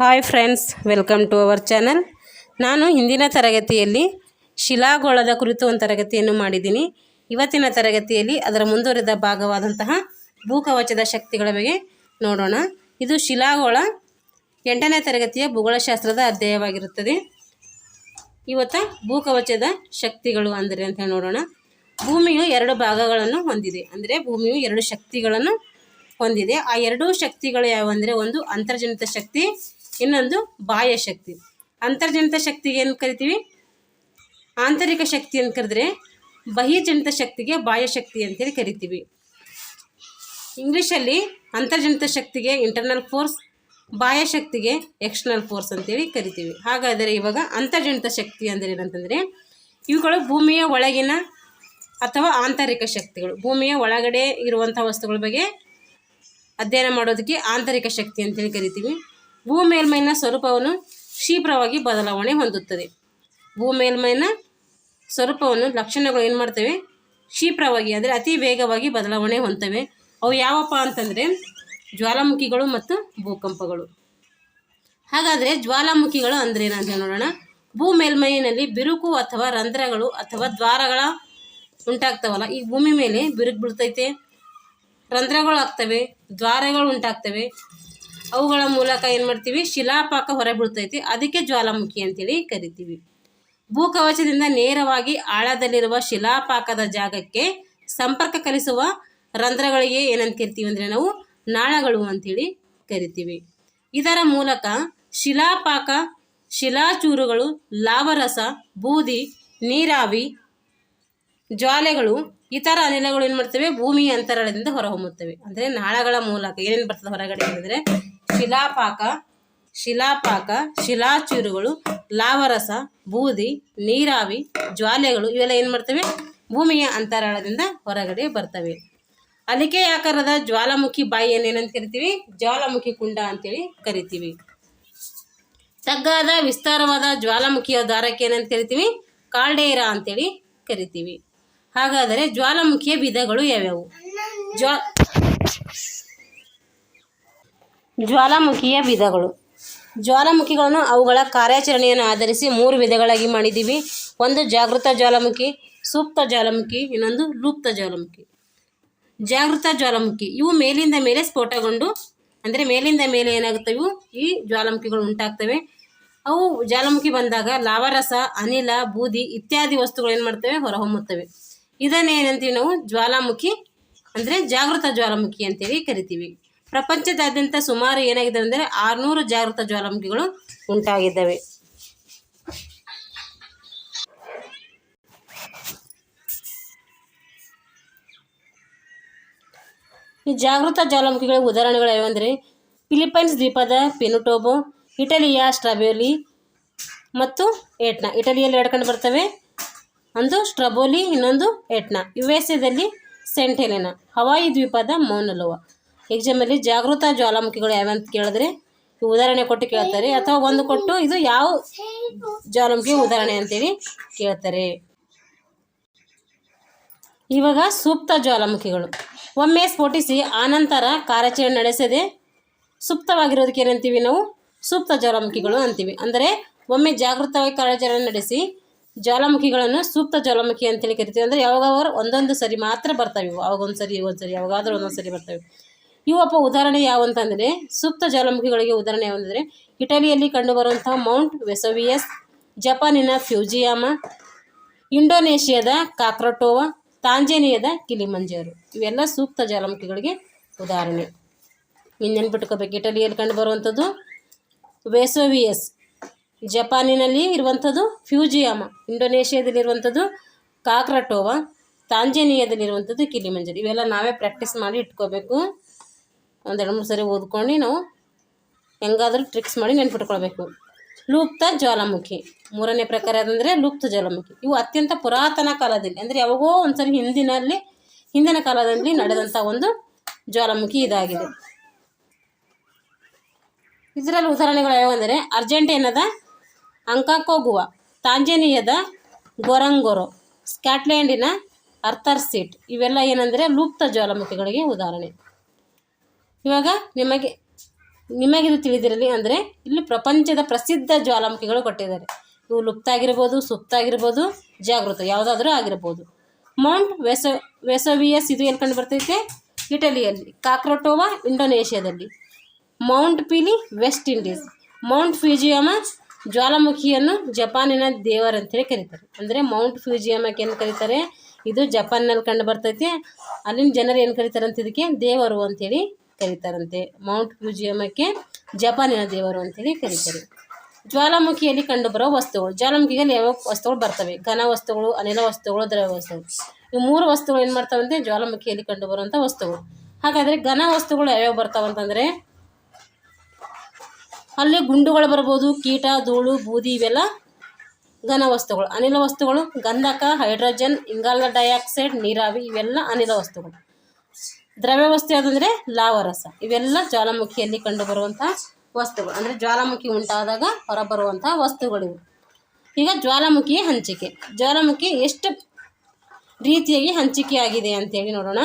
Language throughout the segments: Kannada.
Hi friends, welcome to our channel. ನಾನು ಹಿಂದಿನ ತರಗತಿಯಲ್ಲಿ ಶಿಲಾಗೋಳದ ಕುರಿತು ಒಂದು ತರಗತಿಯನ್ನು ಮಾಡಿದ್ದೀನಿ. ಇವತ್ತಿನ ತರಗತಿಯಲ್ಲಿ ಅದರ ಮುಂದುವರಿದ ಭಾಗವಾದಂತಹ ಭೂಕವಚದ ಶಕ್ತಿಗಳ ಬಗ್ಗೆ ನೋಡೋಣ. ಇದು ಶಿಲಾಗೋಳ ಎಂಟನೇ ತರಗತಿಯ ಭೂಗೋಳಶಾಸ್ತ್ರದ ಅಧ್ಯಾಯವಾಗಿರುತ್ತದೆ. ಇವತ್ತು ಭೂಕವಚದ ಶಕ್ತಿಗಳು ಅಂದರೆ ಅಂತ ನೋಡೋಣ. ಭೂಮಿಯು ಎರಡು ಭಾಗಗಳನ್ನು ಹೊಂದಿದೆ. ಅಂದರೆ ಭೂಮಿಯು ಎರಡು ಶಕ್ತಿಗಳನ್ನು ಹೊಂದಿದೆ. ಆ ಎರಡೂ ಶಕ್ತಿಗಳು ಯಾವುವಂದರೆ ಒಂದು ಅಂತರ್ಜನಿತ ಶಕ್ತಿ ಇನ್ನೊಂದು ಬಾಹ್ಯ ಶಕ್ತಿ. ಅಂತರ್ಜನಿತ ಶಕ್ತಿಗೆ ಏನು ಕರಿತೀವಿ? ಆಂತರಿಕ ಶಕ್ತಿ ಅಂತ ಕರೆದ್ರೆ? ಬಹಿರ್ಜನಿತ ಶಕ್ತಿಗೆ ಬಾಹ್ಯ ಶಕ್ತಿ ಅಂತೇಳಿ ಕರಿತೀವಿ. ಇಂಗ್ಲೀಷಲ್ಲಿ ಅಂತರ್ಜನಿತ ಶಕ್ತಿಗೆ ಇಂಟರ್ನಲ್ ಫೋರ್ಸ್ ಬಾಹ್ಯ ಶಕ್ತಿಗೆ ಎಕ್ಸ್ಟರ್ನಲ್ ಫೋರ್ಸ್ ಅಂತೇಳಿ ಕರಿತೀವಿ. ಹಾಗಾದರೆ ಇವಾಗ ಅಂತರ್ಜನಿತ ಶಕ್ತಿ ಅಂದರೆ ಏನಂತಂದರೆ, ಇವುಗಳು ಭೂಮಿಯ ಒಳಗಿನ ಅಥವಾ ಆಂತರಿಕ ಶಕ್ತಿಗಳು. ಭೂಮಿಯ ಒಳಗಡೆ ಇರುವಂಥ ವಸ್ತುಗಳ ಬಗ್ಗೆ ಅಧ್ಯಯನ ಮಾಡೋದಕ್ಕೆ ಆಂತರಿಕ ಶಕ್ತಿ ಅಂತೇಳಿ ಕರಿತೀವಿ. ಭೂ ಮೇಲ್ಮೈನ ಸ್ವರೂಪವನ್ನು ಕ್ಷೀಪ್ರವಾಗಿ ಬದಲಾವಣೆ ಹೊಂದುತ್ತದೆ. ಭೂ ಮೇಲ್ಮೈನ ಸ್ವರೂಪವನ್ನು ಲಕ್ಷಣಗಳು ಏನು ಮಾಡ್ತವೆ? ಕ್ಷೀಪ್ರವಾಗಿ ಅಂದರೆ ಅತಿ ವೇಗವಾಗಿ ಬದಲಾವಣೆ ಹೊಂದ್ತವೆ. ಅವು ಯಾವಪ್ಪ ಅಂತಂದರೆ ಜ್ವಾಲಾಮುಖಿಗಳು ಮತ್ತು ಭೂಕಂಪಗಳು. ಹಾಗಾದರೆ ಜ್ವಾಲಾಮುಖಿಗಳು ಅಂದರೆ ಏನಂತ ನೋಡೋಣ. ಭೂ ಮೇಲ್ಮೈನಲ್ಲಿ ಬಿರುಕು ಅಥವಾ ರಂಧ್ರಗಳು ಅಥವಾ ದ್ವಾರಗಳ ಉಂಟಾಗ್ತವಲ್ಲ, ಈ ಭೂಮಿ ಮೇಲೆ ಬಿರುಕು ಬೀಳ್ತೈತೆ. ರಂಧ್ರಗಳು ಆಗ್ತವೆ, ದ್ವಾರಗಳು ಉಂಟಾಗ್ತವೆ. ಅವುಗಳ ಮೂಲಕ ಏನು ಮಾಡ್ತೀವಿ? ಶಿಲಾಪಾಕ ಹೊರಬೀಳ್ತೈತಿ ಅದಕ್ಕೆ ಜ್ವಾಲಾಮುಖಿ ಅಂತೇಳಿ ಕರಿತೀವಿ. ಭೂಕವಚದಿಂದ ನೇರವಾಗಿ ಆಳದಲ್ಲಿರುವ ಶಿಲಾಪಾಕದ ಜಾಗಕ್ಕೆ ಸಂಪರ್ಕ ಕಲಿಸುವ ರಂಧ್ರಗಳಿಗೆ ಏನಂತ ಕರಿತೀವಿ ಅಂದರೆ ನಾವು ನಾಳಗಳು ಅಂತೇಳಿ ಕರಿತೀವಿ. ಇದರ ಮೂಲಕ ಶಿಲಾಪಾಕ, ಶಿಲಾಚೂರುಗಳು, ಲಾವರಸ, ಬೂದಿ, ನೀರಾವಿ, ಜ್ವಾಲೆಗಳು, ಇತರ ಅನಿಲಗಳು ಏನು ಮಾಡ್ತವೆ? ಭೂಮಿಯ ಅಂತರಳದಿಂದ ಹೊರಹೊಮ್ಮುತ್ತವೆ. ಅಂದರೆ ನಾಳಗಳ ಮೂಲಕ ಏನೇನು ಬರ್ತದೆ ಹೊರಗಡೆ ಅಂದರೆ ಶಿಲಾಪಾಕ ಶಿಲಾಪಾಕ, ಶಿಲಾಚೂರುಗಳು, ಲಾವರಸ, ಬೂದಿ, ನೀರಾವಿ, ಜ್ವಾಲೆಗಳು ಇವೆಲ್ಲ ಏನು ಮಾಡ್ತವೆ? ಭೂಮಿಯ ಅಂತರಾಳದಿಂದ ಹೊರಗಡೆ ಬರ್ತವೆ. ಅಲಿಕೆ ಆಕಾರದ ಜ್ವಾಲಾಮುಖಿ ಬಾಯಿಯನ್ನು ಏನಂತ ಕರಿತೀವಿ? ಜ್ವಾಲಾಮುಖಿ ಕುಂಡ ಅಂತೇಳಿ ಕರಿತೀವಿ. ತಗ್ಗಾದ ವಿಸ್ತಾರವಾದ ಜ್ವಾಲಾಮುಖಿಯ ದಾರಕ್ಕೆ ಏನಂತ ಕರಿತೀವಿ? ಕಾಲ್ಡೇರ ಅಂತೇಳಿ ಕರಿತೀವಿ. ಹಾಗಾದರೆ ಜ್ವಾಲಾಮುಖಿಯ ವಿಧಗಳು ಯಾವ್ಯಾವು? ಜ್ವಾ ಜ್ವಾಲಾಮುಖಿಯ ವಿಧಗಳು. ಜ್ವಾಲಾಮುಖಿಗಳನ್ನು ಅವುಗಳ ಕಾರ್ಯಾಚರಣೆಯನ್ನು ಆಧರಿಸಿ ಮೂರು ವಿಧಗಳಾಗಿ ಮಾಡಿದ್ದೀವಿ. ಒಂದು ಜಾಗೃತ ಜ್ವಾಲಾಮುಖಿ, ಸೂಕ್ತ ಜ್ವಾಲಾಮುಖಿ, ಇನ್ನೊಂದು ಲೂಪ್ತ ಜ್ವಾಲಾಮುಖಿ. ಜಾಗೃತ ಜ್ವಾಲಾಮುಖಿ, ಇವು ಮೇಲಿಂದ ಮೇಲೆ ಸ್ಫೋಟಗೊಂಡು, ಅಂದರೆ ಮೇಲಿಂದ ಮೇಲೆ ಏನಾಗುತ್ತವೆ ಈ ಜ್ವಾಲಾಮುಖಿಗಳು ಉಂಟಾಗ್ತವೆ. ಅವು ಜ್ವಾಲಾಮುಖಿ ಬಂದಾಗ ಲಾವರಸ, ಅನಿಲ, ಬೂದಿ ಇತ್ಯಾದಿ ವಸ್ತುಗಳು ಏನು ಮಾಡ್ತವೆ? ಹೊರಹೊಮ್ಮುತ್ತವೆ. ಇದನ್ನೇನಂತೀವಿ ನಾವು? ಜ್ವಾಲಾಮುಖಿ ಅಂದರೆ ಜಾಗೃತ ಜ್ವಾಲಾಮುಖಿ ಅಂತೇಳಿ ಕರಿತೀವಿ. ಪ್ರಪಂಚದಾದ್ಯಂತ ಸುಮಾರು ಏನಾಗಿದೆ ಅಂದರೆ ಆರುನೂರು ಜಾಗೃತ ಜ್ವಾಲಾಮುಖಿಗಳು ಉಂಟಾಗಿದ್ದಾವೆ. ಈ ಜಾಗೃತ ಜ್ವಾಲಾಮುಖಿಗಳ ಉದಾಹರಣೆಗಳು ಯಾವಂದರೆ ಫಿಲಿಪೈನ್ಸ್ ದ್ವೀಪದ ಪೆನುಟೋಬೋ, ಇಟಲಿಯ ಸ್ಟ್ರಾಬೆಲಿ ಮತ್ತು ಏಟ್ನಾ ಇಟಲಿಯಲ್ಲಿ ಎರಡು ಕಂಡು ಬರ್ತವೆ. ಒಂದು ಸ್ಟ್ರಬೋಲಿ, ಇನ್ನೊಂದು ಎಟ್ನಾ. ಯು ಎಸ್ ಎದಲ್ಲಿ ಸೆಂಟೆಲೆನಾ. ಹವಾಯಿ ದ್ವೀಪದ ಮೌನಲೋವಾ. ಎಕ್ಸಾಮಲ್ಲಿ ಜಾಗೃತ ಜ್ವಾಲಾಮುಖಿಗಳು ಯಾವಂತ ಕೇಳಿದ್ರೆ ಉದಾಹರಣೆ ಕೊಟ್ಟು ಕೇಳ್ತಾರೆ. ಅಥವಾ ಒಂದು ಕೊಟ್ಟು ಇದು ಯಾವ ಜ್ವಾಲಾಮುಖಿ ಉದಾಹರಣೆ ಅಂತೇಳಿ ಕೇಳ್ತಾರೆ. ಇವಾಗ ಸೂಕ್ತ ಜ್ವಾಲಾಮುಖಿಗಳು. ಒಮ್ಮೆ ಸ್ಫೋಟಿಸಿ ಆನಂತರ ಕಾರ್ಯಾಚರಣೆ ನಡೆಸದೆ ಸುಪ್ತವಾಗಿರೋದಕ್ಕೆ ಏನಂತೀವಿ ನಾವು? ಸೂಕ್ತ ಜ್ವಾಲಾಮುಖಿಗಳು ಅಂತೀವಿ. ಅಂದರೆ ಒಮ್ಮೆ ಜಾಗೃತವಾಗಿ ಕಾರ್ಯಾಚರಣೆ ನಡೆಸಿ ಜ್ವಾಲಾಮುಖಿಗಳನ್ನು ಸೂಕ್ತ ಜ್ವಾಲಾಮುಖಿ ಅಂತೇಳಿ ಕರಿತೀವಿ. ಅಂದರೆ ಯಾವಾಗಾದ್ರು ಒಂದೊಂದು ಸರಿ ಮಾತ್ರ ಬರ್ತವೆ ಇವು. ಅವಾಗ ಒಂದು ಸರಿ ಒಂದು ಸರಿ ಯಾವಾಗಾದರೂ ಒಂದೊಂದು ಸರಿ ಬರ್ತವೆ. ಇವಪ್ಪ ಉದಾಹರಣೆ ಯಾವಂತಂದರೆ ಸುಪ್ತ ಜ್ವಾಲಾಮುಖಿಗಳಿಗೆ ಉದಾಹರಣೆ ಯಾವಂದರೆ ಇಟಲಿಯಲ್ಲಿ ಕಂಡುಬರುವಂತಹ ಮೌಂಟ್ ವೆಸೋವಿಯಸ್, ಜಪಾನಿನ ಫ್ಯೂಜಿಯಾಮ, ಇಂಡೋನೇಷಿಯಾದ ಕಾಕ್ರಟೋವಾ, ತಾಂಜೇನಿಯಾದ ಕಿಲಿಮಂಜಾರು. ಇವೆಲ್ಲ ಸೂಕ್ತ ಜ್ವಾಲಾಮುಖಿಗಳಿಗೆ ಉದಾಹರಣೆ. ಇನ್ನೇನು ಬಿಟ್ಕೋಬೇಕು? ಇಟಲಿಯಲ್ಲಿ ಕಂಡುಬರುವಂಥದ್ದು ವೇಸೋವಿಯಸ್, ಜಪಾನಿನಲ್ಲಿ ಇರುವಂಥದ್ದು ಫ್ಯೂಜಿಯಾಮ, ಇಂಡೋನೇಷ್ಯಾದಲ್ಲಿರುವಂಥದ್ದು ಕಾಕ್ರಟೋವಾ, ತಾಂಜೇನಿಯಾದಲ್ಲಿರುವಂಥದ್ದು ಕಿಲಿಮಂಜರಿ. ಇವೆಲ್ಲ ನಾವೇ ಪ್ರಾಕ್ಟೀಸ್ ಮಾಡಿ ಇಟ್ಕೋಬೇಕು. ಒಂದೆರಡು ಮೂರು ಸರಿ ಓದ್ಕೊಂಡು ನಾವು ಹೆಂಗಾದ್ರೂ ಟ್ರಿಕ್ಸ್ ಮಾಡಿ ನೆನ್ಪಿಟ್ಕೊಳ್ಬೇಕು. ಲೂಪ್ತ ಜ್ವಾಲಾಮುಖಿ. ಮೂರನೇ ಪ್ರಕಾರ ಅಂದರೆ ಲೂಪ್ತ ಜ್ವಾಲಾಮುಖಿ. ಇವು ಅತ್ಯಂತ ಪುರಾತನ ಕಾಲದಲ್ಲಿ, ಅಂದರೆ ಯಾವಾಗೋ ಒಂದ್ಸರಿ ಹಿಂದಿನಲ್ಲಿ, ಹಿಂದಿನ ಕಾಲದಲ್ಲಿ ನಡೆದಂಥ ಒಂದು ಜ್ವಾಲಾಮುಖಿ ಇದಾಗಿದೆ. ಇದರಲ್ಲಿ ಉದಾಹರಣೆಗಳು ಯಾವಂದರೆ ಅರ್ಜೆಂಟೀನಾದ ಅಂಕಾಕೋಗುವಾ, ತಾಂಜೇನಿಯದ ಗೊರಂಗೊರೊ ಸ್ಕಾಟ್ಲ್ಯಾಂಡಿನ ಅರ್ಥರ್ ಸೀಟ್ ಇವೆಲ್ಲ ಏನಂದರೆ ಲೂಪ್ತ ಜ್ವಾಲಾಮುಖಿಗಳಿಗೆ ಉದಾಹರಣೆ. ಇವಾಗ ನಿಮಗೆ ನಿಮಗಿದು ತಿಳಿದಿರಲಿ ಅಂದರೆ ಇಲ್ಲಿ ಪ್ರಪಂಚದ ಪ್ರಸಿದ್ಧ ಜ್ವಾಲಾಮುಖಿಗಳು ಕೊಟ್ಟಿದ್ದಾರೆ. ಇವು ಲುಪ್ತ ಆಗಿರ್ಬೋದು ಜಾಗೃತ, ಯಾವುದಾದ್ರೂ ಆಗಿರ್ಬೋದು. ಮೌಂಟ್ ವೆಸೋ, ವೆಸೋವಿಯಸ್ ಇದು ಎಲ್ಲಿ ಕಂಡು ಬರ್ತೈತೆ? ಇಟಲಿಯಲ್ಲಿ, Krakatoa, ಇಂಡೋನೇಷ್ಯಾದಲ್ಲಿ. Mount Pelee, west Indies. Mount Fujiyama ಜ್ವಾಲಾಮುಖಿಯನ್ನು ಜಪಾನಿನ ದೇವರಂತೇಳಿ ಕರೀತಾರೆ. ಅಂದರೆ ಮೌಂಟ್ ಫ್ಯೂಜಿಯಮಕ್ಕೆ ಏನು ಕರೀತಾರೆ? ಇದು ಜಪಾನ್ನಲ್ಲಿ ಕಂಡು ಬರ್ತೈತೆ. ಅಲ್ಲಿನ ಜನರು ಏನು ಕರೀತಾರೆ ಅಂತ ಇದಕ್ಕೆ ದೇವರು ಅಂತೇಳಿ ಕರೀತಾರಂತೆ. ಮೌಂಟ್ ಮ್ಯೂಸಿಯಮಕ್ಕೆ ಜಪಾನಿನ ದೇವರು ಅಂತೇಳಿ ಕರೀತಾರೆ. ಜ್ವಾಲಾಮುಖಿಯಲ್ಲಿ ಕಂಡುಬರುವ ವಸ್ತುಗಳು ಜ್ವಾಲಾಮುಖಿಯಲ್ಲಿ ಯಾವ ವಸ್ತುಗಳು ಬರ್ತವೆ. ಘನ ವಸ್ತುಗಳು, ಅನಿಲ ವಸ್ತುಗಳು ದ್ರವ ವಸ್ತುಗಳು. ಈ ಮೂರು ವಸ್ತುಗಳು ಏನು ಮಾಡ್ತಾವಂತೆ? ಜ್ವಾಲಾಮುಖಿಯಲ್ಲಿ ಕಂಡುಬರುವಂಥ ವಸ್ತುಗಳು. ಹಾಗಾದರೆ ಘನ ವಸ್ತುಗಳು ಯಾವ್ಯಾವ ಬರ್ತಾವಂತಂದರೆ, ಅಲ್ಲಿ ಗುಂಡುಗಳು ಬರ್ಬೋದು, ಕೀಟ, ಧೂಳು, ಬೂದಿ ಇವೆಲ್ಲ ಘನ ವಸ್ತುಗಳು. ಅನಿಲ ವಸ್ತುಗಳು, ಗಂಧಕ, ಹೈಡ್ರೋಜನ್, ಇಂಗಾಲದ ಡೈಆಕ್ಸೈಡ್, ನೀರಾವಿ ಇವೆಲ್ಲ ಅನಿಲ ವಸ್ತುಗಳು. ದ್ರವ್ಯ ವಸ್ತು ಯಾವುದಂದರೆ ಲಾವರಸ. ಇವೆಲ್ಲ ಜ್ವಾಲಾಮುಖಿಯಲ್ಲಿ ಕಂಡುಬರುವಂಥ ವಸ್ತುಗಳು. ಅಂದರೆ ಜ್ವಾಲಾಮುಖಿ ಉಂಟಾದಾಗ ಹೊರಬರುವಂಥ ವಸ್ತುಗಳಿವು ಈಗ ಜ್ವಾಲಾಮುಖಿ ಹಂಚಿಕೆ. ಜ್ವಾಲಾಮುಖಿ ಎಷ್ಟು ರೀತಿಯಾಗಿ ಹಂಚಿಕೆಯಾಗಿದೆ ಅಂತೇಳಿ ನೋಡೋಣ.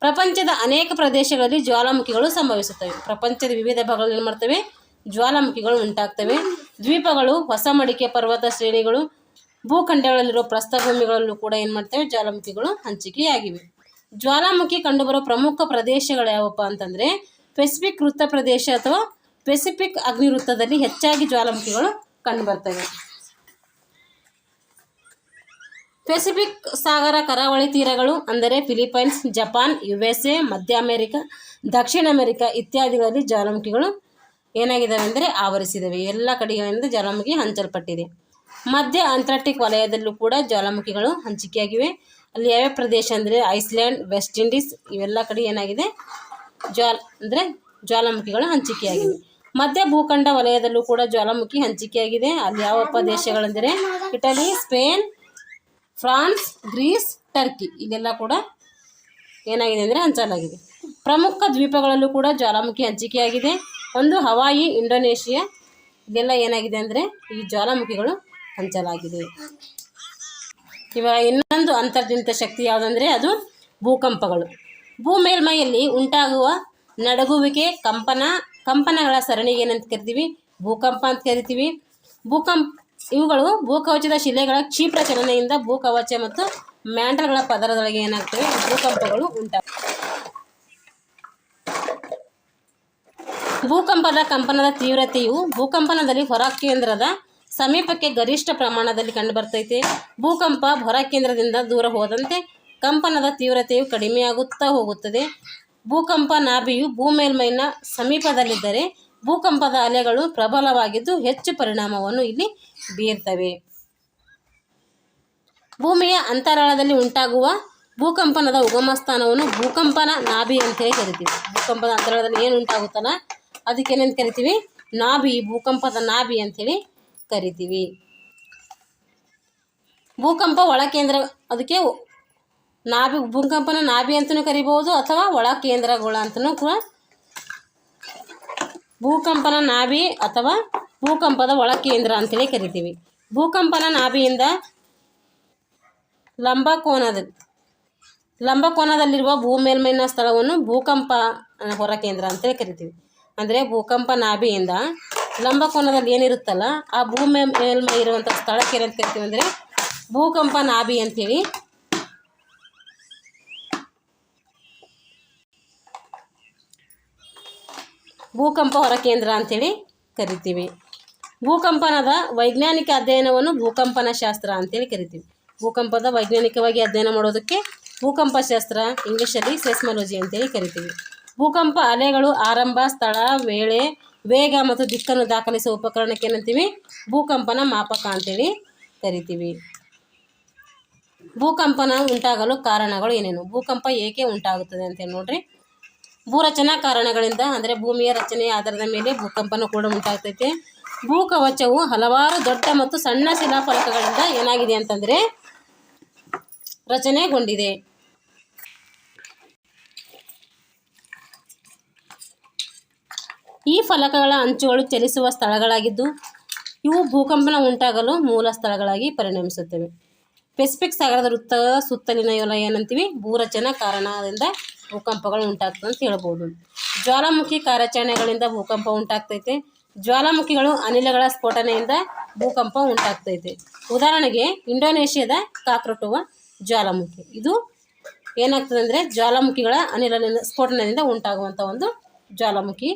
ಪ್ರಪಂಚದ ಅನೇಕ ಪ್ರದೇಶಗಳಲ್ಲಿ ಜ್ವಾಲಾಮುಖಿಗಳು ಸಂಭವಿಸುತ್ತವೆ. ಪ್ರಪಂಚದ ವಿವಿಧ ಭಾಗಗಳಲ್ಲಿ ಏನು ಮಾಡ್ತವೆ? ಜ್ವಾಲಾಮುಖಿಗಳು ಉಂಟಾಗ್ತವೆ. ದ್ವೀಪಗಳು ಹೊಸ ಮಡಿಕೆ ಪರ್ವತ ಶ್ರೇಣಿಗಳು ಭೂಖಂಡಗಳಲ್ಲಿರುವ ಪ್ರಸ್ಥಭೂಮಿಗಳಲ್ಲೂ ಕೂಡ ಏನು ಮಾಡ್ತವೆ? ಜ್ವಾಲಾಮುಖಿಗಳು ಹಂಚಿಕೆಯಾಗಿವೆ. ಜ್ವಾಲಾಮುಖಿ ಕಂಡುಬರುವ ಪ್ರಮುಖ ಪ್ರದೇಶಗಳು ಯಾವಪ್ಪ ಅಂತಂದರೆ ಪೆಸಿಫಿಕ್ ವೃತ್ತ ಪ್ರದೇಶ ಅಥವಾ ಪೆಸಿಫಿಕ್ ಅಗ್ನಿವೃತ್ತದಲ್ಲಿ ಹೆಚ್ಚಾಗಿ ಜ್ವಾಲಾಮುಖಿಗಳು ಕಂಡುಬರ್ತವೆ. ಪೆಸಿಫಿಕ್ ಸಾಗರ ಕರಾವಳಿ ತೀರಗಳು ಅಂದರೆ Philippines, Japan U S A ಮಧ್ಯ ಅಮೆರಿಕ, ದಕ್ಷಿಣ ಅಮೆರಿಕ ಇತ್ಯಾದಿಗಳಲ್ಲಿ ಜ್ವಾಲಾಮುಖಿಗಳು ಏನಾಗಿದ್ದಾವೆ ಅಂದರೆ ಆವರಿಸಿದವೆ. ಎಲ್ಲ ಕಡೆಗಳಿಂದ ಜ್ವಾಲಾಮುಖಿ ಹಂಚಲ್ಪಟ್ಟಿದೆ. ಮಧ್ಯ ಅಂಟಾರ್ಟಿಕ್ ವಲಯದಲ್ಲೂ ಕೂಡ ಜ್ವಾಲಾಮುಖಿಗಳು ಹಂಚಿಕೆಯಾಗಿವೆ. ಅಲ್ಲಿ ಯಾವ್ಯಾವ ಪ್ರದೇಶ ಅಂದರೆ ಐಸ್ಲ್ಯಾಂಡ್, ವೆಸ್ಟ್ ಇಂಡೀಸ್ ಇವೆಲ್ಲ ಕಡೆ ಏನಾಗಿದೆ? ಜ್ವಾಲ, ಅಂದರೆ ಜ್ವಾಲಾಮುಖಿಗಳು ಹಂಚಿಕೆಯಾಗಿದೆ ಮಧ್ಯ ಭೂಖಂಡ ವಲಯದಲ್ಲೂ ಕೂಡ ಜ್ವಾಲಾಮುಖಿ ಹಂಚಿಕೆಯಾಗಿದೆ. ಅಲ್ಲಿ ಯಾವ ಪ್ರದೇಶಗಳೆಂದರೆ Italy, Spain, France, Greece, Turkey ಇಲ್ಲೆಲ್ಲ ಕೂಡ ಏನಾಗಿದೆ ಅಂದರೆ ಹಂಚಲಾಗಿದೆ. ಪ್ರಮುಖ ದ್ವೀಪಗಳಲ್ಲೂ ಕೂಡ ಜ್ವಾಲಾಮುಖಿ ಹಂಚಿಕೆಯಾಗಿದೆ. ಒಂದು ಹವಾಯಿ, ಇಂಡೋನೇಷಿಯಾ ಇದೆಲ್ಲ ಏನಾಗಿದೆ ಅಂದರೆ ಈ ಜ್ವಾಲಾಮುಖಿಗಳು ಹಂಚಲಾಗಿದೆ. ಇವಾಗ ಇನ್ನೊಂದು ಅಂತರ್ಜನಿತ ಶಕ್ತಿ ಯಾವುದಂದರೆ ಅದು ಭೂಕಂಪಗಳು. ಭೂಮೇಲ್ಮೈಯಲ್ಲಿ ಉಂಟಾಗುವ ನಡಗುವಿಕೆ ಕಂಪನ, ಕಂಪನಗಳ ಸರಣಿಗೆ ಏನಂತ ಕರಿತೀವಿ? ಭೂಕಂಪ ಅಂತ ಕರಿತೀವಿ. ಭೂಕಂಪ ಇವುಗಳು ಭೂಕವಚದ ಶಿಲೆಗಳ ಕ್ಷಿಪ್ರ ಚಲನೆಯಿಂದ ಭೂಕವಚ ಮತ್ತು ಮ್ಯಾಂಟಲ್ಗಳ ಪದರದೊಳಗೆ ಏನಾಗ್ತವೆ? ಭೂಕಂಪಗಳು ಉಂಟಾಗ್ತವೆ. ಭೂಕಂಪದ ಕಂಪನದ ತೀವ್ರತೆಯು ಭೂಕಂಪನದಲ್ಲಿ ಹೊರ ಕೇಂದ್ರದ ಸಮೀಪಕ್ಕೆ ಗರಿಷ್ಠ ಪ್ರಮಾಣದಲ್ಲಿ ಕಂಡುಬರ್ತೈತೆ. ಭೂಕಂಪ ಹೊರ ಕೇಂದ್ರದಿಂದ ದೂರ ಹೋದಂತೆ ಕಂಪನದ ತೀವ್ರತೆಯು ಕಡಿಮೆಯಾಗುತ್ತಾ ಹೋಗುತ್ತದೆ. ಭೂಕಂಪ ನಾಭಿಯು ಭೂಮೇಲ್ಮೈನ ಸಮೀಪದಲ್ಲಿದ್ದರೆ ಭೂಕಂಪದ ಅಲೆಗಳು ಪ್ರಬಲವಾಗಿದ್ದು ಹೆಚ್ಚು ಪರಿಣಾಮವನ್ನು ಇಲ್ಲಿ ಬೀರ್ತವೆ. ಭೂಮಿಯ ಅಂತರಾಳದಲ್ಲಿ ಉಂಟಾಗುವ ಭೂಕಂಪನದ ಉಗಮ ಸ್ಥಾನವನ್ನು ಭೂಕಂಪನ ನಾಭಿ ಅಂತೇಳಿ ಕರಿತೀವಿ. ಭೂಕಂಪದ ಅಂತರಾಳದಲ್ಲಿ ಏನು ಉಂಟಾಗುತ್ತಲ್ಲ ಅದಕ್ಕೆ ಏನಂತ ಕರಿತೀವಿ? ನಾಭಿ, ಭೂಕಂಪದ ನಾಭಿ ಅಂತೇಳಿ ಕರಿತೀವಿ. ಭೂಕಂಪ ಒಳ ಕೇಂದ್ರ, ಅದಕ್ಕೆ ನಾಭಿ, ಭೂಕಂಪನ ನಾಭಿ ಅಂತಲೂ ಕರಿಬೋದು ಅಥವಾ ಒಳ ಕೇಂದ್ರಗಳು ಅಂತಲೂ ಕೂಡ ಭೂಕಂಪನ ನಾಭಿ ಅಥವಾ ಭೂಕಂಪದ ಒಳ ಕೇಂದ್ರ ಅಂತೇಳಿ ಕರಿತೀವಿ. ಭೂಕಂಪನ ನಾಭಿಯಿಂದ ಲಂಬಕೋನದ ಲಂಬಕೋನದಲ್ಲಿರುವ ಭೂಮೇಲ್ಮೈನ ಸ್ಥಳವನ್ನು ಭೂಕಂಪ ಹೊರ ಕೇಂದ್ರ ಅಂತೇಳಿ ಕರಿತೀವಿ. ಅಂದರೆ ಭೂಕಂಪ ನಾಭಿಯಿಂದ ಲಂಬಕೋನದಲ್ಲಿ ಏನಿರುತ್ತಲ್ಲ, ಆ ಭೂಮಿ ಮೇಲ್ಮೈ ಇರುವಂಥ ಸ್ಥಳಕ್ಕೆ ಏನಂತ ಹೇಳ್ತೀವಿ ಅಂದರೆ ಭೂಕಂಪ ನಾಭಿ ಅಂತೇಳಿ. ಭೂಕಂಪ ಹೊರ ಕೇಂದ್ರ ಅಂತೇಳಿ ಕರಿತೀವಿ. ಭೂಕಂಪನದ ವೈಜ್ಞಾನಿಕ ಅಧ್ಯಯನವನ್ನು ಭೂಕಂಪನ ಶಾಸ್ತ್ರ ಅಂತೇಳಿ ಕರಿತೀವಿ. ಭೂಕಂಪದ ವೈಜ್ಞಾನಿಕವಾಗಿ ಅಧ್ಯಯನ ಮಾಡೋದಕ್ಕೆ ಭೂಕಂಪ ಶಾಸ್ತ್ರ, ಇಂಗ್ಲೀಷಲ್ಲಿ ಸೆಸ್ಮಾಲಜಿ ಅಂತೇಳಿ ಕರಿತೀವಿ. ಭೂಕಂಪ ಅಲೆಗಳು ಆರಂಭ, ಸ್ಥಳ, ವೇಳೆ ವೇಗ ಮತ್ತು ದಿಕ್ಕನ್ನು ದಾಖಲಿಸುವ ಉಪಕರಣಕ್ಕೆ ಏನಂತೀವಿ? ಭೂಕಂಪನ ಮಾಪಕ ಅಂತೇಳಿ ಕರಿತೀವಿ. ಭೂಕಂಪನ ಉಂಟಾಗಲು ಕಾರಣಗಳು ಏನೇನು? ಭೂಕಂಪ ಏಕೆ ಉಂಟಾಗುತ್ತದೆ ಅಂತೇಳಿ ನೋಡ್ರಿ. ಭೂರಚನಾ ಕಾರಣಗಳಿಂದ ಅಂದರೆ ಭೂಮಿಯ ರಚನೆಯ ಆಧಾರದ ಮೇಲೆ ಭೂಕಂಪನ ಕೂಡ ಉಂಟಾಗ್ತೈತೆ. ಭೂಕವಚವು ಹಲವಾರು ದೊಡ್ಡ ಮತ್ತು ಸಣ್ಣ ಶಿಲಾಫಲಕಗಳಿಂದ ಏನಾಗಿದೆ ಅಂತಂದರೆ ರಚನೆಗೊಂಡಿದೆ. ಈ ಫಲಕಗಳ ಅಂಚುಗಳು ಚಲಿಸುವ ಸ್ಥಳಗಳಾಗಿದ್ದು, ಇವು ಭೂಕಂಪನ ಉಂಟಾಗಲು ಮೂಲ ಸ್ಥಳಗಳಾಗಿ ಪರಿಣಮಿಸುತ್ತವೆ. ಪೆಸಿಫಿಕ್ ಸಾಗರದ ವೃತ್ತ ಸುತ್ತಲಿನ ಎಲ್ಲ ಏನಂತೀವಿ? ಭೂರಚನಾ ಕಾರಣದಿಂದ ಭೂಕಂಪಗಳು ಉಂಟಾಗ್ತದೆ ಅಂತ ಹೇಳ್ಬೋದು. ಜ್ವಾಲಾಮುಖಿ ಕಾರ್ಯಾಚರಣೆಗಳಿಂದ ಭೂಕಂಪ ಉಂಟಾಗ್ತೈತೆ. ಜ್ವಾಲಾಮುಖಿಗಳು ಅನಿಲಗಳ ಸ್ಫೋಟನೆಯಿಂದ ಭೂಕಂಪ ಉಂಟಾಗ್ತೈತೆ. ಉದಾಹರಣೆಗೆ, ಇಂಡೋನೇಷ್ಯಾದ ಕಾಕ್ರಟುವ ಜ್ವಾಲಾಮುಖಿ. ಇದು ಏನಾಗ್ತದೆ ಅಂದರೆ ಜ್ವಾಲಾಮುಖಿಗಳ ಅನಿಲದಿಂದ, ಸ್ಫೋಟನೆಯಿಂದ ಉಂಟಾಗುವಂಥ ಒಂದು ಜ್ವಾಲಾಮುಖಿ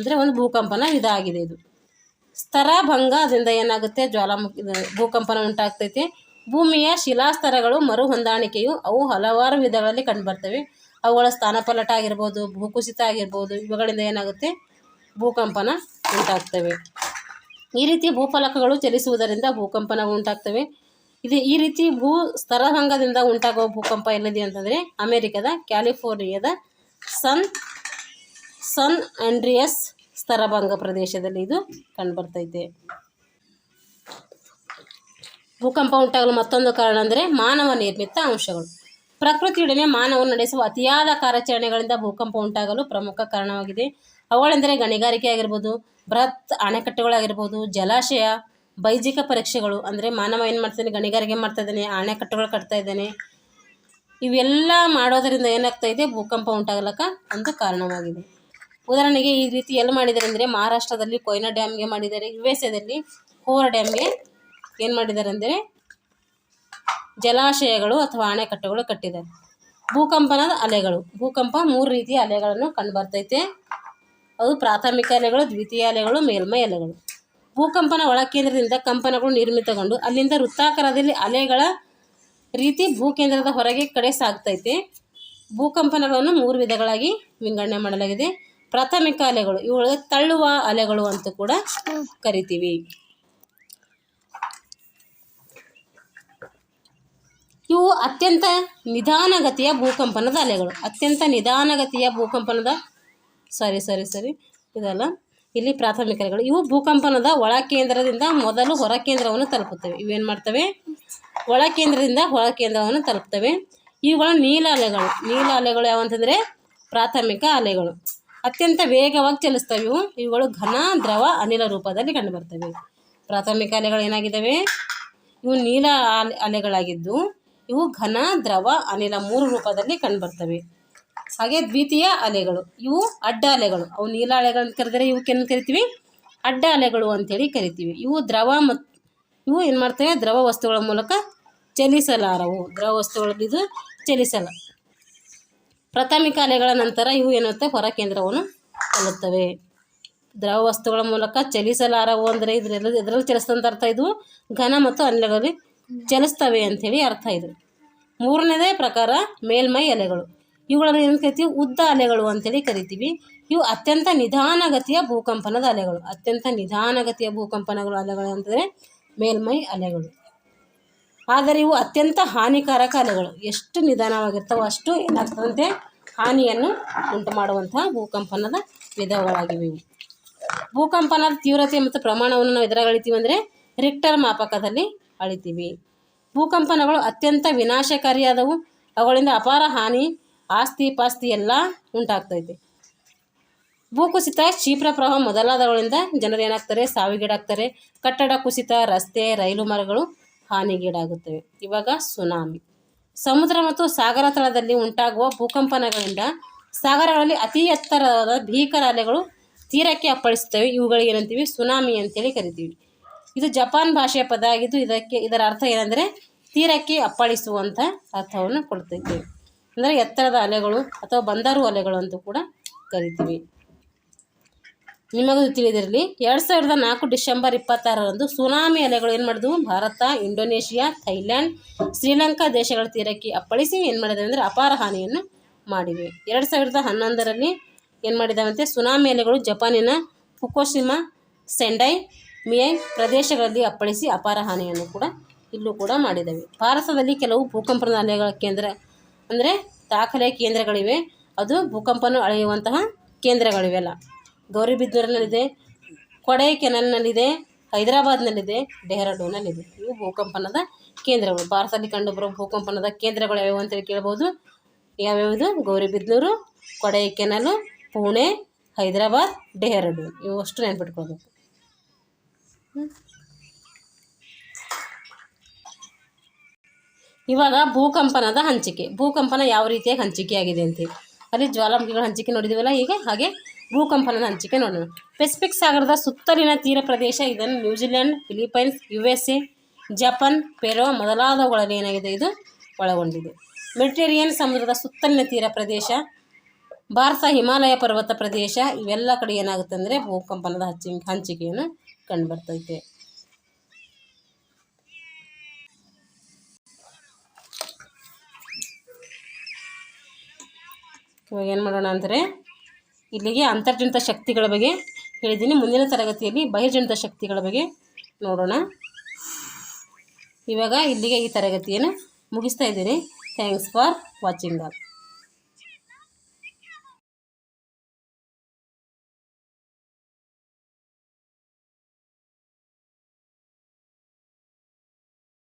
ಅಂದರೆ ಒಂದು ಭೂಕಂಪನ ಇದಾಗಿದೆ ಇದು. ಸ್ತರಭಂಗದಿಂದ ಏನಾಗುತ್ತೆ? ಜ್ವಾಲಾಮುಖಿ ಭೂಕಂಪನ ಉಂಟಾಗ್ತೈತಿ. ಭೂಮಿಯ ಶಿಲಾಸ್ತರಗಳು, ಮರು ಹೊಂದಾಣಿಕೆಯು ಅವು ಹಲವಾರು ವಿಧಗಳಲ್ಲಿ ಕಂಡುಬರ್ತವೆ. ಅವುಗಳ ಸ್ಥಾನಪಲ್ಲಟ ಆಗಿರ್ಬೋದು, ಭೂಕುಸಿತ ಆಗಿರ್ಬೋದು, ಇವುಗಳಿಂದ ಏನಾಗುತ್ತೆ? ಭೂಕಂಪನ ಉಂಟಾಗ್ತವೆ. ಈ ರೀತಿ ಭೂಫಲಕಗಳು ಚಲಿಸುವುದರಿಂದ ಭೂಕಂಪನ ಉಂಟಾಗ್ತವೆ. ಇದು ಈ ರೀತಿ ಭೂ ಸ್ತರಭಂಗದಿಂದ ಉಂಟಾಗುವ ಭೂಕಂಪ ಎಲ್ಲಿದೆ ಅಂತಂದರೆ ಅಮೆರಿಕದ ಕ್ಯಾಲಿಫೋರ್ನಿಯಾದ ಸನ್ ಸನ್ ಆಂಡ್ರಿಯಸ್ ಸ್ತರಭಂಗ ಪ್ರದೇಶದಲ್ಲಿ ಇದು ಕಂಡುಬರ್ತೈತೆ. ಭೂಕಂಪ ಉಂಟಾಗಲು ಮತ್ತೊಂದು ಕಾರಣ ಅಂದರೆ ಮಾನವ ನಿರ್ಮಿತ ಅಂಶಗಳು. ಪ್ರಕೃತಿಯೊಡನೆ ಮಾನವ ನಡೆಸುವ ಅತಿಯಾದ ಕಾರ್ಯಾಚರಣೆಗಳಿಂದ ಭೂಕಂಪ ಉಂಟಾಗಲು ಪ್ರಮುಖ ಕಾರಣವಾಗಿದೆ. ಅವುಗಳೆಂದರೆ ಗಣಿಗಾರಿಕೆ ಆಗಿರ್ಬೋದು, ಬೃಹತ್ ಅಣೆಕಟ್ಟುಗಳಾಗಿರ್ಬೋದು, ಜಲಾಶಯ, ಬೈಜಿಕ ಪರೀಕ್ಷೆಗಳು, ಅಂದರೆ ಮಾನವ ಏನು ಮಾಡ್ತಾನೆ ಗಣಿಗಾರಿಕೆ ಮಾಡ್ತಾ ಇದ್ದಾನೆ ಅಣೆಕಟ್ಟುಗಳು ಕಟ್ತಾ ಇದ್ದಾನೆ. ಇವೆಲ್ಲ ಮಾಡೋದರಿಂದ ಏನಾಗ್ತಾ ಇದೆ, ಭೂಕಂಪ ಉಂಟಾಗಲಕ್ಕ ಒಂದು ಕಾರಣವಾಗಿದೆ. ಉದಾಹರಣೆಗೆ ಈ ರೀತಿ ಎಲ್ಲಿ ಮಾಡಿದ್ದಾರೆ ಅಂದರೆ ಮಹಾರಾಷ್ಟ್ರದಲ್ಲಿ ಕೊಯ್ನಾ ಡ್ಯಾಮ್ಗೆ ಮಾಡಿದ್ದಾರೆ. ಯು ಎಸ್ ಎದಲ್ಲಿ ಹೋರ್ ಡ್ಯಾಮ್ಗೆ ಏನು ಮಾಡಿದ್ದಾರೆ ಅಂದರೆ ಜಲಾಶಯಗಳು ಅಥವಾ ಅಣೆಕಟ್ಟುಗಳು ಕಟ್ಟಿದ್ದಾರೆ. ಭೂಕಂಪನದ ಅಲೆಗಳು. ಭೂಕಂಪ ಮೂರು ರೀತಿಯ ಅಲೆಗಳನ್ನು ಕಂಡುಬರ್ತೈತೆ. ಅದು ಪ್ರಾಥಮಿಕ ಅಲೆಗಳು, ದ್ವಿತೀಯ ಅಲೆಗಳು, ಮೇಲ್ಮೈ ಅಲೆಗಳು. ಭೂಕಂಪನ ಒಳಕೇಂದ್ರದಿಂದ ಕಂಪನಗಳು ನಿರ್ಮಿತಗೊಂಡು ಅಲ್ಲಿಂದ ವೃತ್ತಾಕಾರದಲ್ಲಿ ಅಲೆಗಳ ರೀತಿ ಭೂಕೇಂದ್ರದ ಹೊರಗೆ ಕಡೆ ಸಾಗ್ತೈತೆ. ಭೂಕಂಪನಗಳನ್ನು ಮೂರು ವಿಧಗಳಾಗಿ ವಿಂಗಡಣೆ ಮಾಡಲಾಗಿದೆ. ಪ್ರಾಥಮಿಕ ಅಲೆಗಳು ಇವುಗಳಿಗೆ ತಳ್ಳುವ ಅಲೆಗಳು ಅಂತ ಕೂಡ ಕರಿತೀವಿ. ಇವು ಅತ್ಯಂತ ನಿಧಾನಗತಿಯ ಭೂಕಂಪನದ ಅಲೆಗಳು. ಅತ್ಯಂತ ನಿಧಾನಗತಿಯ ಭೂಕಂಪನದ ಸಾರಿ ಸಾರಿ ಸರಿ ಇದಲ್ಲ. ಇಲ್ಲಿ ಪ್ರಾಥಮಿಕ ಅಲೆಗಳು. ಇವು ಭೂಕಂಪನದ ಒಳ ಕೇಂದ್ರದಿಂದ ಮೊದಲು ಹೊರ ಕೇಂದ್ರವನ್ನು ತಲುಪುತ್ತವೆ. ಇವೇನು ಮಾಡ್ತವೆ? ಒಳ ಕೇಂದ್ರದಿಂದ ಹೊರ ಕೇಂದ್ರವನ್ನು ತಲುಪ್ತವೆ ಇವುಗಳು ನೀಲ ಅಲೆಗಳು. ನೀಲ ಅಲೆಗಳು ಯಾವಂತಂದರೆ? ಪ್ರಾಥಮಿಕ ಅಲೆಗಳು. ಅತ್ಯಂತ ವೇಗವಾಗಿ ಚಲಿಸ್ತವೆ. ಇವು ಇವುಗಳು ಘನ, ದ್ರವ, ಅನಿಲ ರೂಪದಲ್ಲಿ ಕಂಡುಬರ್ತವೆ. ಪ್ರಾಥಮಿಕ ಅಲೆಗಳು ಏನಾಗಿದ್ದಾವೆ? ಇವು ನೀಲ ಅಲೆ ಅಲೆಗಳಾಗಿದ್ದು, ಇವು ಘನ, ದ್ರವ, ಅನಿಲ ಮೂರು ರೂಪದಲ್ಲಿ ಕಂಡುಬರ್ತವೆ. ಹಾಗೆ ದ್ವಿತೀಯ ಅಲೆಗಳು. ಇವು ಅಡ್ಡ ಅಲೆಗಳು. ಅವು ನೀಲ ಅಲೆಗಳನ್ನು ಕರೆದರೆ ಇವಕ್ಕೇನು ಕರಿತೀವಿ? ಅಡ್ಡ ಅಲೆಗಳು ಅಂತೇಳಿ ಕರಿತೀವಿ. ಇವು ದ್ರವ ಮತ್ತು ಇವು ಏನು ಮಾಡ್ತವೆ ದ್ರವ ವಸ್ತುಗಳ ಮೂಲಕ ಚಲಿಸಲಾರವು. ದ್ರವ ವಸ್ತುಗಳಲ್ಲಿ ಇದು ಚಲಿಸಲ್ಲ. ಪ್ರಾಥಮಿಕ ಅಲೆಗಳ ನಂತರ ಇವು ಏನುತ್ತೆ ಹೊರ ಕೇಂದ್ರವನ್ನು ತಲುತ್ತವೆ ದ್ರವ ವಸ್ತುಗಳ ಮೂಲಕ ಚಲಿಸಲಾರವು ಅಂದರೆ ಇದರಲ್ಲಿ ಇದರಲ್ಲಿ ಚಲಿಸ್ತಂತ ಅರ್ಥ ಇದು. ಘನ ಮತ್ತು ಅನಿಲಗಳಲ್ಲಿ ಚಲಿಸ್ತವೆ ಅಂಥೇಳಿ ಅರ್ಥ ಇದು. ಮೂರನೇದೇ ಪ್ರಕಾರ ಮೇಲ್ಮೈ ಅಲೆಗಳು. ಇವುಗಳನ್ನು ಏನು ಕರಿತೀವಿ? ಉದ್ದ ಅಲೆಗಳು ಅಂತೇಳಿ ಕರಿತೀವಿ. ಇವು ಅತ್ಯಂತ ನಿಧಾನಗತಿಯ ಭೂಕಂಪನದ ಅಲೆಗಳು. ಅತ್ಯಂತ ನಿಧಾನಗತಿಯ ಭೂಕಂಪನಗಳು ಅಲೆಗಳು ಅಂತಂದರೆ ಮೇಲ್ಮೈ ಅಲೆಗಳು. ಆದರೆ ಇವು ಅತ್ಯಂತ ಹಾನಿಕಾರಕ ಅಲೆಗಳು. ಎಷ್ಟು ನಿಧಾನವಾಗಿರ್ತವೋ ಅಷ್ಟು ಏನಾಗ್ತದಂತೆ ಹಾನಿಯನ್ನು ಉಂಟು ಮಾಡುವಂತಹ ಭೂಕಂಪನದ ವಿಧಗಳಾಗಿವೆ ಇವು. ಭೂಕಂಪನದ ತೀವ್ರತೆ ಮತ್ತು ಪ್ರಮಾಣವನ್ನು ನಾವು ಎದುರಾಗ ಅಳಿತೀವಿ ಅಂದರೆ ರಿಕ್ಟರ್ ಮಾಪಕದಲ್ಲಿ ಅಳಿತೀವಿ. ಭೂಕಂಪನಗಳು ಅತ್ಯಂತ ವಿನಾಶಕಾರಿಯಾದವು. ಅವುಗಳಿಂದ ಅಪಾರ ಹಾನಿ, ಆಸ್ತಿ, ಪಾಸ್ತಿ ಎಲ್ಲ ಉಂಟಾಗ್ತೈತೆ. ಭೂಕುಸಿತ, ಕ್ಷೀಪ್ರ ಪ್ರವಾಹ ಮೊದಲಾದವುಗಳಿಂದ ಜನರು ಏನಾಗ್ತಾರೆ? ಸಾವಿಗೀಡಾಗ್ತಾರೆ. ಕಟ್ಟಡ ಕುಸಿತ, ರಸ್ತೆ, ರೈಲು ಮಾರ್ಗಗಳು ಹಾನಿಗೀಡಾಗುತ್ತವೆ. ಇವಾಗ ಸುನಾಮಿ. ಸಮುದ್ರ ಮತ್ತು ಸಾಗರ ತಳದಲ್ಲಿ ಉಂಟಾಗುವ ಭೂಕಂಪನಗಳಿಂದ ಸಾಗರಗಳಲ್ಲಿ ಅತಿ ಎತ್ತರವಾದ ಭೀಕರ ಅಲೆಗಳು ತೀರಕ್ಕೆ ಅಪ್ಪಳಿಸುತ್ತವೆ. ಇವುಗಳಿಗೆ ಏನಂತೀವಿ? ಸುನಾಮಿ ಅಂತೇಳಿ ಕರಿತೀವಿ. ಇದು ಜಪಾನ್ ಭಾಷೆಯ ಪದ. ಆಗಿದ್ದು ಇದಕ್ಕೆ, ಇದರ ಅರ್ಥ ಏನಂದರೆ ತೀರಕ್ಕೆ ಅಪ್ಪಳಿಸುವಂಥ ಅರ್ಥವನ್ನು ಕೊಡ್ತೈತೆ. ಅಂದರೆ ಎತ್ತರದ ಅಲೆಗಳು ಅಥವಾ ಬಂದರು ಅಲೆಗಳು ಅಂತೂ ಕೂಡ ಕರಿತೀವಿ. ನಿಮಗೂ ತಿಳಿದಿರಲಿ, ಎರಡು ಸಾವಿರದ ನಾಲ್ಕು ಡಿಸೆಂಬರ್ ಇಪ್ಪತ್ತಾರರಂದು ಸುನಾಮಿ ಅಲೆಗಳು ಏನು ಮಾಡಿದ್ವು? ಭಾರತ, ಇಂಡೋನೇಷಿಯಾ, ಥೈಲ್ಯಾಂಡ್, ಶ್ರೀಲಂಕಾ ದೇಶಗಳ ತೀರಕ್ಕೆ ಅಪ್ಪಳಿಸಿ ಏನು ಮಾಡಿದೆ ಅಂದರೆ ಅಪಾರ ಹಾನಿಯನ್ನು ಮಾಡಿವೆ. ಎರಡು ಸಾವಿರದ ಹನ್ನೊಂದರಲ್ಲಿ ಏನು ಮಾಡಿದಾವಂತೆ? ಸುನಾಮಿ ಅಲೆಗಳು ಜಪಾನಿನ ಫುಕೋಶಿಮಾ, ಸೆಂಡೈ, ಮಿಯೈ ಪ್ರದೇಶಗಳಲ್ಲಿ ಅಪ್ಪಳಿಸಿ ಅಪಾರ ಹಾನಿಯನ್ನು ಕೂಡ ಇಲ್ಲೂ ಕೂಡ ಮಾಡಿದ್ದಾವೆ ಭಾರತದಲ್ಲಿ ಕೆಲವು ಭೂಕಂಪನ ಅಲೆಗಳ ಕೇಂದ್ರ ಅಂದರೆ ದಾಖಲೆ ಕೇಂದ್ರಗಳಿವೆ. ಅದು ಭೂಕಂಪನ ಅಳೆಯುವಂತಹ ಕೇಂದ್ರಗಳಿವೆಲ್ಲ. ಗೌರಿಬಿದನೂರಿನಲ್ಲಿದೆ ಕೊಡೈಕೆನಲ್ನಲ್ಲಿದೆ, ಹೈದರಾಬಾದ್ನಲ್ಲಿದೆ ಡೆಹ್ರಾಡೂನಲ್ಲಿದೆ ಇವು ಭೂಕಂಪನದ ಕೇಂದ್ರಗಳು. ಭಾರತದಲ್ಲಿ ಕಂಡುಬರುವ ಭೂಕಂಪನದ ಕೇಂದ್ರಗಳು ಯಾವ್ಯಾವು ಅಂತೇಳಿ ಕೇಳ್ಬೋದು? ಯಾವ್ಯಾವುದು ಗೌರಿಬಿದನೂರು ಕೊಡೈಕೆನಲು ಪುಣೆ, ಹೈದರಾಬಾದ್, ಡೆಹ್ರಾಡೂನ್. ಇವು ಅಷ್ಟು ನೆನ್ಪಿಟ್ಕೊಳ್ಬೇಕು. ಇವಾಗ ಭೂಕಂಪನದ ಹಂಚಿಕೆ. ಭೂಕಂಪನ ಯಾವ ರೀತಿಯಾಗಿ ಹಂಚಿಕೆ ಆಗಿದೆ ಅಂತೇಳಿ. ಅಲ್ಲಿ ಜ್ವಾಲಾಮುಖಿಗಳ ಹಂಚಿಕೆ ನೋಡಿದ್ದೀವಲ್ಲ ಈಗ? ಹಾಗೆ ಭೂಕಂಪನದ ಹಂಚಿಕೆ ನೋಡೋಣ. ಪೆಸಿಫಿಕ್ ಸಾಗರದ ಸುತ್ತಲಿನ ತೀರ ಪ್ರದೇಶ ಇದನ್ನು New Zealand Philippines U S A Japan, Peru ಮೊದಲಾದವುಗಳಲ್ಲಿ ಏನಾಗಿದೆ? ಇದು ಒಳಗೊಂಡಿದೆ. ಮೆಡಿಟೇರಿಯನ್ ಸಮುದ್ರದ ಸುತ್ತಲಿನ ತೀರ ಪ್ರದೇಶ ಭಾರತ ಹಿಮಾಲಯ ಪರ್ವತ ಪ್ರದೇಶ, ಇವೆಲ್ಲ ಕಡೆ ಏನಾಗುತ್ತೆ ಅಂದರೆ ಭೂಕಂಪನದ ಹಚ್ಚಿ, ಹಂಚಿಕೆಯನ್ನು ಕಂಡುಬರ್ತೈತೆ. ಇವಾಗ ಏನು ಮಾಡೋಣ ಅಂದರೆ ಇಲ್ಲಿಗೆ ಅಂತರ್ಜನಿತ ಶಕ್ತಿಗಳ ಬಗ್ಗೆ ಹೇಳಿದ್ದೀನಿ. ಮುಂದಿನ ತರಗತಿಯಲ್ಲಿ ಬಹಿರ್ಜನಿತ ಶಕ್ತಿಗಳ ಬಗ್ಗೆ ನೋಡೋಣ. ಇವಾಗ ಇಲ್ಲಿಗೆ ಈ ತರಗತಿಯನ್ನು ಮುಗಿಸ್ತಾ ಇದ್ದೀನಿ. Thanks for watching all